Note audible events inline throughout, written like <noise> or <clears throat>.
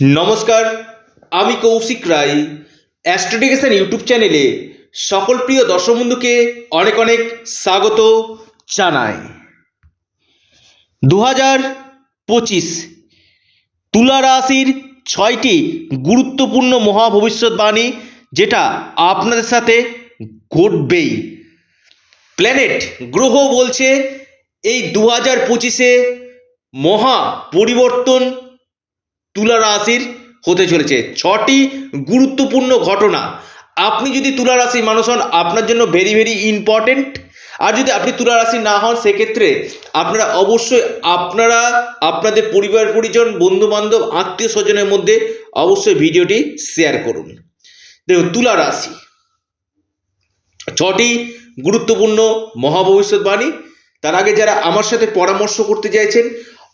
নমস্কার, আমি কৌশিক রায়। অ্যাস্ট্রোডিকেশন ইউটিউব চ্যানেলে সকল প্রিয় দর্শক বন্ধুকে অনেক অনেক স্বাগত জানাই। দু হাজার পঁচিশ তুলা রাশির ছয়টি গুরুত্বপূর্ণ মহা ভবিষ্যৎবাণী যেটা আপনাদের সাথে ঘটবেই। প্ল্যানেট গ্রহ বলছে এই দু হাজার পঁচিশে মহা পরিবর্তন তুলা রাশির হতে চলেছে। ছটি গুরুত্বপূর্ণ ঘটনা। আপনি যদি তুলা রাশির মানুষ হন, আপনার জন্য ভেরি ভেরি ইম্পর্টেন্ট আর যদি আপনি তুলা রাশি না হন, সেক্ষেত্রে আপনারা অবশ্যই আপনারা, আপনাদের পরিবার, পরিজন বন্ধু বান্ধব আত্মীয় স্বজনের মধ্যে অবশ্যই ভিডিওটি শেয়ার করুন। দেখুন, তুলা রাশি। ছটি গুরুত্বপূর্ণ মহাভবিষ্যৎবাণী। তার আগে যারা আমার সাথে পরামর্শ করতে চাইছেন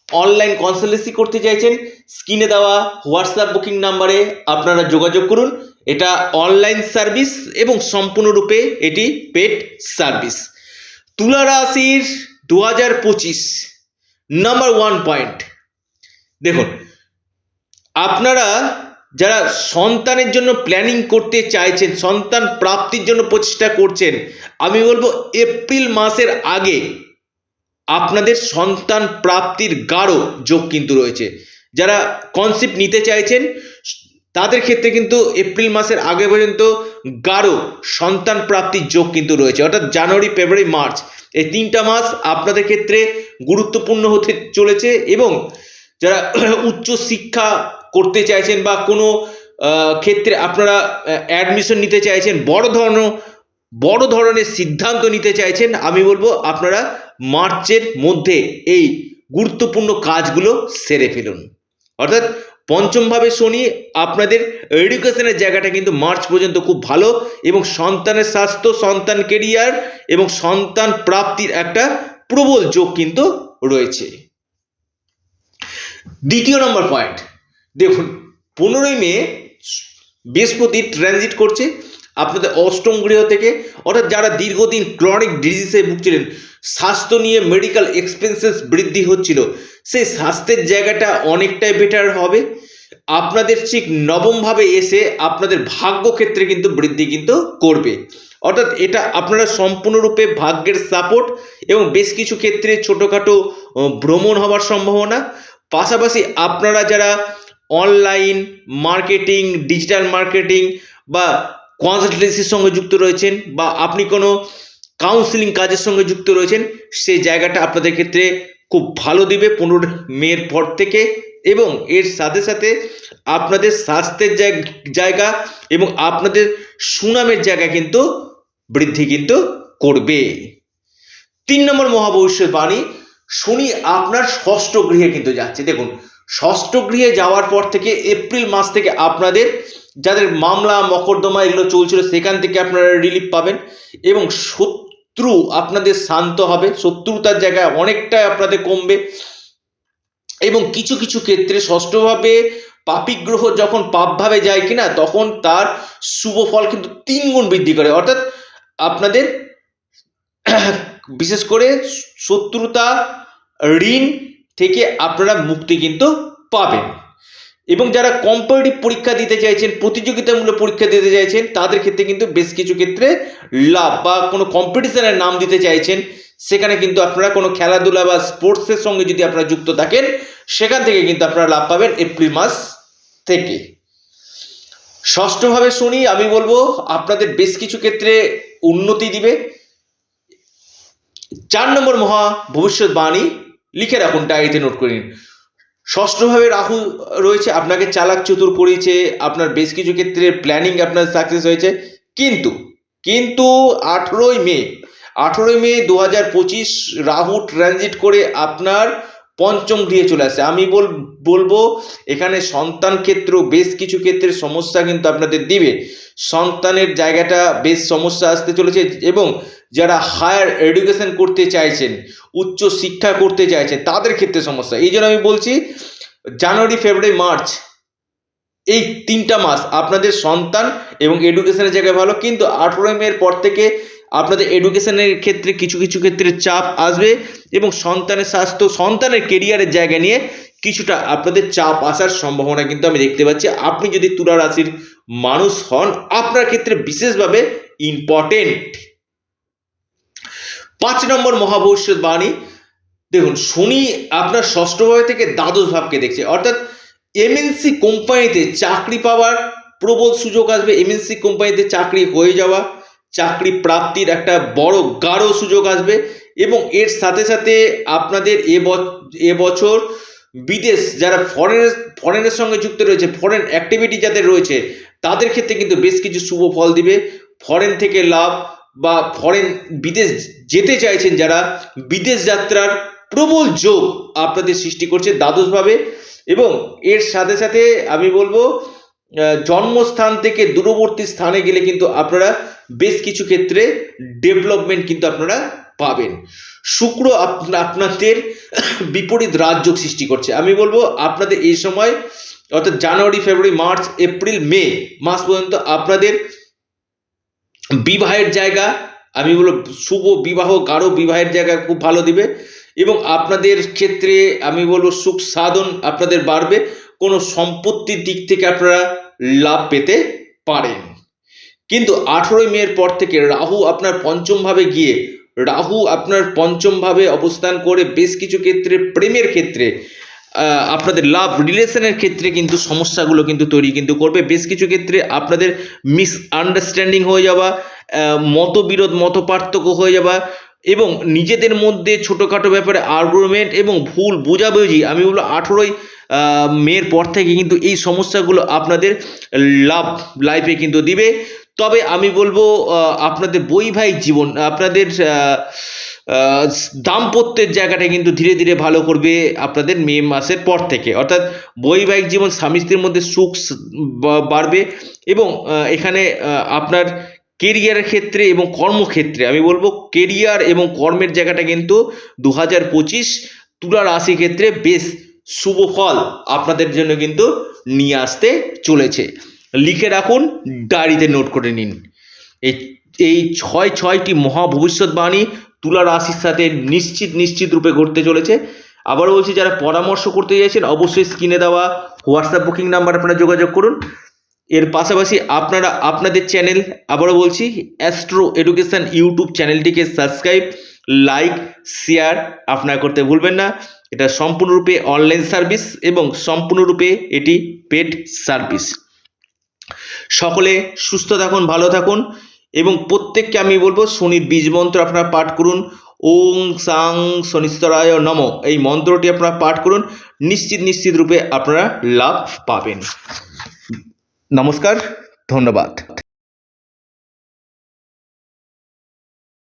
অনলাইন কনসালটেন্সি করতে চাইছেন স্ক্রিনে দেওয়া হোয়াটসঅ্যাপ বুকিং নাম্বারে আপনারা যোগাযোগ করুন। এটা অনলাইন সার্ভিস এবং সম্পূর্ণরূপে এটি পেড সার্ভিস তুলা রাশির দু হাজার পঁচিশ নাম্বার ওয়ান পয়েন্ট দেখুন, আপনারা যারা সন্তানের জন্য প্ল্যানিং করতে চাইছেন, সন্তান প্রাপ্তির জন্য প্রচেষ্টা করছেন, আমি বলব এপ্রিল মাসের আগে আপনাদের সন্তান প্রাপ্তির গাঢ় যোগ কিন্তু রয়েছে। যারা কনসেপ্ট নিতে চাইছেন, তাদের ক্ষেত্রে কিন্তু এপ্রিল মাসের আগে পর্যন্ত গাঢ় সন্তান প্রাপ্তির যোগ কিন্তু রয়েছে। অর্থাৎ জানুয়ারি, ফেব্রুয়ারি, মার্চ এই তিনটা মাস আপনাদের ক্ষেত্রে গুরুত্বপূর্ণ হতে চলেছে এবং যারা <clears throat> উচ্চ শিক্ষা করতে চাইছেন বা কোনো ক্ষেত্রে আপনারা অ্যাডমিশন নিতে চাইছেন, বড় ধরনের বড় ধরনের সিদ্ধান্ত নিতে চাইছেন, আমি বলব আপনারা মার্চের মধ্যে এই গুরুত্বপূর্ণ কাজগুলো সেরে ফেলুন। অর্থাৎ পঞ্চমভাবে শনি, আপনাদের এডুকেশনের জায়গাটা কিন্তু মার্চ পর্যন্ত খুব ভালো এবং সন্তানের স্বাস্থ্য, সন্তান কেরিয়ার এবং সন্তান প্রাপ্তির একটা প্রবল যোগ কিন্তু রয়েছে। দ্বিতীয় নম্বর পয়েন্ট দেখুন, পনেরোই মে বৃহস্পতি ট্রানজিট করছে আপনাদের অষ্টম গৃহ থেকে, অর্থাৎ যারা দীর্ঘদিন ক্রনিক ডিজিজে ভুগছিলেন, স্বাস্থ্য নিয়ে মেডিকেল এক্সপেন্সেস বৃদ্ধি হচ্ছিল, সেই স্বাস্থ্যের জায়গাটা অনেকটাই বেটার হবে। আপনাদের ঠিক নবমভাবে এসে আপনাদের ভাগ্য ক্ষেত্রে কিন্তু বৃদ্ধি কিন্তু করবে। অর্থাৎ এটা আপনারা সম্পূর্ণরূপে ভাগ্যের সাপোর্ট এবং বেশ কিছু ক্ষেত্রে ছোটোখাটো ভ্রমণ হওয়ার সম্ভাবনা। পাশাপাশি আপনারা যারা অনলাইন মার্কেটিং ডিজিটাল মার্কেটিং বা কনসালটেন্সির সঙ্গে যুক্ত রয়েছেন বা আপনি কোনো কাউন্সিলিং কাজের সঙ্গে যুক্ত রয়েছেন সেই জায়গাটা আপনাদের ক্ষেত্রে খুব ভালো দিবে পনেরো মেয়ের পর থেকে এবং এর সাথে সাথে আপনাদের স্বাস্থ্যের জায়গা এবং আপনাদের সুনামের জায়গা কিন্তু বৃদ্ধি কিন্তু করবে। তিন নম্বর মহাভবিষ্যৎবাণী শনি আপনার ষষ্ঠ গৃহে কিন্তু যাচ্ছে। দেখুন ষষ্ঠ গৃহে যাওয়ার পর থেকে এপ্রিল মাস থেকে আপনাদের যাদের মামলা মকদ্দমা এগুলো চলছিল সেখান থেকে আপনারা রিলিফ পাবেন এবং শত্রু আপনাদের শান্ত হবে, শত্রুতার জায়গায় অনেকটাই আপনাদের কমবে এবং কিছু কিছু ক্ষেত্রে ষষ্ঠভাবে পাপী গ্রহ যখন পাপভাবে যায় কিনা, তখন তার শুভ ফল কিন্তু তিন গুণ বৃদ্ধি করে। অর্থাৎ আপনাদের বিশেষ করে শত্রুতা, ঋণ থেকে আপনারা মুক্তি কিন্তু পাবেন। এবং যারা কম্পারেটিভ পরীক্ষা দিতে চাইছেন, প্রতিযোগিতামূলক পরীক্ষা দিতে চাইছেন, তাদের ক্ষেত্রে কিন্তু বেশ কিছু ক্ষেত্রে লাভ বা কোনো কম্পিটিশনের নাম দিতে চাইছেন, সেখানে কিন্তু আপনারা কোনো খেলাধুলা বা স্পোর্টসের সঙ্গে যদি আপনারা যুক্ত থাকেন, সেখান থেকে কিন্তু আপনারা লাভ পাবেন এপ্রিল মাস থেকে। ষষ্ঠভাবে শুনি, আমি বলব আপনাদের বেশ কিছু ক্ষেত্রে উন্নতি দিবে। চার নম্বর মহা ভবিষ্যৎবাণী লিখে রাখুন, ডায়েরিতে নোট করে নিন। ষষ্ঠভাবে রাহু রয়েছে, আপনাকে চালাক চতুর করেছে আপনার বেশ কিছু ক্ষেত্রে প্ল্যানিং আপনার সাকসেস হয়েছে। কিন্তু কিন্তু আঠেরোই মে আঠেরোই মে দু হাজার পঁচিশ রাহু ট্রানজিট করে আপনার পঞ্চম গৃহে চলে আসে। আমি বল, বলব, এখানে সন্তান ক্ষেত্র বেশ কিছু ক্ষেত্রে সমস্যা কিন্তু আপনাদের দিবে। সন্তানের জায়গাটা বেশ সমস্যা আসতে চলেছে এবং যারা হায়ার এডুকেশন করতে চাইছেন, উচ্চ শিক্ষা করতে চাইছেন, তাদের ক্ষেত্রে সমস্যা। এই জন্য আমি বলছি, জানুয়ারি, ফেব্রুয়ারি, মার্চ, এই তিনটা মাস আপনাদের সন্তান এবং এডুকেশনের জায়গায় ভালো, কিন্তু আঠেরোই মের পর থেকে আপনাদের এডুকেশনের ক্ষেত্রে কিছু কিছু ক্ষেত্রে চাপ আসবে এবং সন্তানের স্বাস্থ্য, সন্তানের কেরিয়ারের জায়গা নিয়ে কিছুটা আপনাদের চাপ আসার সম্ভাবনা কিন্তু আমি দেখতে পাচ্ছি। আপনি যদি তুলা রাশির মানুষ হন, আপনার ক্ষেত্রে বিশেষভাবে ইম্পর্টেন্ট পাঁচ নম্বর মহাভবিষ্যৎ বাণী, দেখুন, শনি আপনার ষষ্ঠভাবে থেকে দ্বাদশ ভাবকে দেখছে। অর্থাৎ এমএনসি কোম্পানিতে চাকরি পাওয়ার প্রবল সুযোগ আসবে। এমএনসি কোম্পানিতে চাকরি হয়ে যাওয়া। চাকরি প্রাপ্তির একটা বড় গাঢ় সুযোগ আসবে এবং এর সাথে সাথে আপনাদের এ এবছর বিদেশ যারা ফরেনের ফরেনের সঙ্গে যুক্ত রয়েছে ফরেন অ্যাক্টিভিটি যাদের রয়েছে, তাদের ক্ষেত্রে কিন্তু বেশ কিছু শুভ ফল দিবে। ফরেন থেকে লাভ বা ফরেন বিদেশ যেতে চাইছেন যারা, বিদেশ যাত্রার প্রবল যোগ আপনাদের সৃষ্টি করছে দ্বাদশভাবে এবং এর সাথে সাথে আমি বলব জন্মস্থান থেকে দূরবর্তী স্থানে গেলে কিন্তু আপনারা বেশ কিছু ক্ষেত্রে ডেভেলপমেন্ট কিন্তু আপনারা পাবেন। শুক্র আপনা- আপনাদের বিপরীত রাজযোগ সৃষ্টি করছে। আমি বলব আপনাদের এই সময়, অর্থাৎ জানুয়ারি, ফেব্রুয়ারি, মার্চ, এপ্রিল, মে মাস পর্যন্ত আপনাদের বিবাহের জায়গা, আমি বলব শুভ বিবাহ, গাঢ় বিবাহের জায়গা খুব ভালো দিবে এবং আপনাদের ক্ষেত্রে আমি বলব সুখ সাধন আপনাদের বাড়বে। কোনো সম্পত্তির দিক থেকে আপনারা লাভ পেতে পারেন। কিন্তু আঠেরোই মের পর থেকে রাহু আপনার পঞ্চম ভাবে গিয়ে, রাহু আপনার পঞ্চম ভাবে অবস্থান করে বেশ কিছু ক্ষেত্রে, প্রেমের ক্ষেত্রে আপনাদের লাভ রিলেশনের ক্ষেত্রে কিন্তু সমস্যাগুলো কিন্তু তৈরি কিন্তু করবে। বেশ কিছু ক্ষেত্রে আপনাদের মিস আন্ডারস্ট্যান্ডিং হয়ে যাওয়া মতবিরোধ মত পার্থক্য হয়ে যাওয়া এবং নিজেদের মধ্যে ছোটোখাটো ব্যাপারে আর্গুমেন্ট এবং ভুল বোঝাবুঝি, আমি বলব আঠেরোই মের পর থেকে কিন্তু এই সমস্যাগুলো আপনাদের লাভ লাইফে কিন্তু দিবে। তবে আমি বলব আপনাদের বৈবাহিক জীবন, আপনাদের দাম্পত্যের জায়গাটা কিন্তু ধীরে ধীরে ভালো করবে আপনাদের মে মাসের পর থেকে। অর্থাৎ বৈবাহিক জীবন স্বামী স্ত্রীর মধ্যে সুখ বাড়বে এবং এখানে আপনার কেরিয়ারের ক্ষেত্রে এবং কর্মক্ষেত্রে, আমি বলব কেরিয়ার এবং কর্মের জায়গাটা কিন্তু দু হাজার পঁচিশ তুলা রাশি ক্ষেত্রে বেশ শুভ ফল আপনাদের জন্য কিন্তু নিয়ে আসতে চলেছে। লিখে রাখুন, ডায়েরিতে নোট করে নিন। এই এই ছয়, ছয়টি মহা ভবিষ্যৎবাণী তুলা রাশির সাথে নিশ্চিত নিশ্চিত রূপে ঘটতে চলেছে। আবার বলছি, যারা পরামর্শ করতে চাইছেন, অবশ্যই স্ক্রিনে দেওয়া হোয়াটসঅ্যাপ বুকিং নাম্বার আপনারা যোগাযোগ করুন। এর পাশাপাশি আপনারা আপনাদের চ্যানেল আবারও বলছি অ্যাস্ট্রো এডুকেশন ইউটিউব চ্যানেলটিকে সাবস্ক্রাইব লাইক শেয়ার আপনারা করতে ভুলবেন না। এটা সম্পূর্ণরূপে অনলাইন সার্ভিস এবং সম্পূর্ণরূপে এটি পেড সার্ভিস সকলে সুস্থ থাকুন, ভালো থাকুন এবং প্রত্যেককে আমি বলব, শনির বীজ মন্ত্র আপনারা পাঠ করুন। ওং সাং শনিস্তরায় নম। এই মন্ত্রটি আপনারা পাঠ করুন। নিশ্চিত নিশ্চিত রূপে আপনারা লাভ পাবেন। নমস্কার ধন্যবাদ।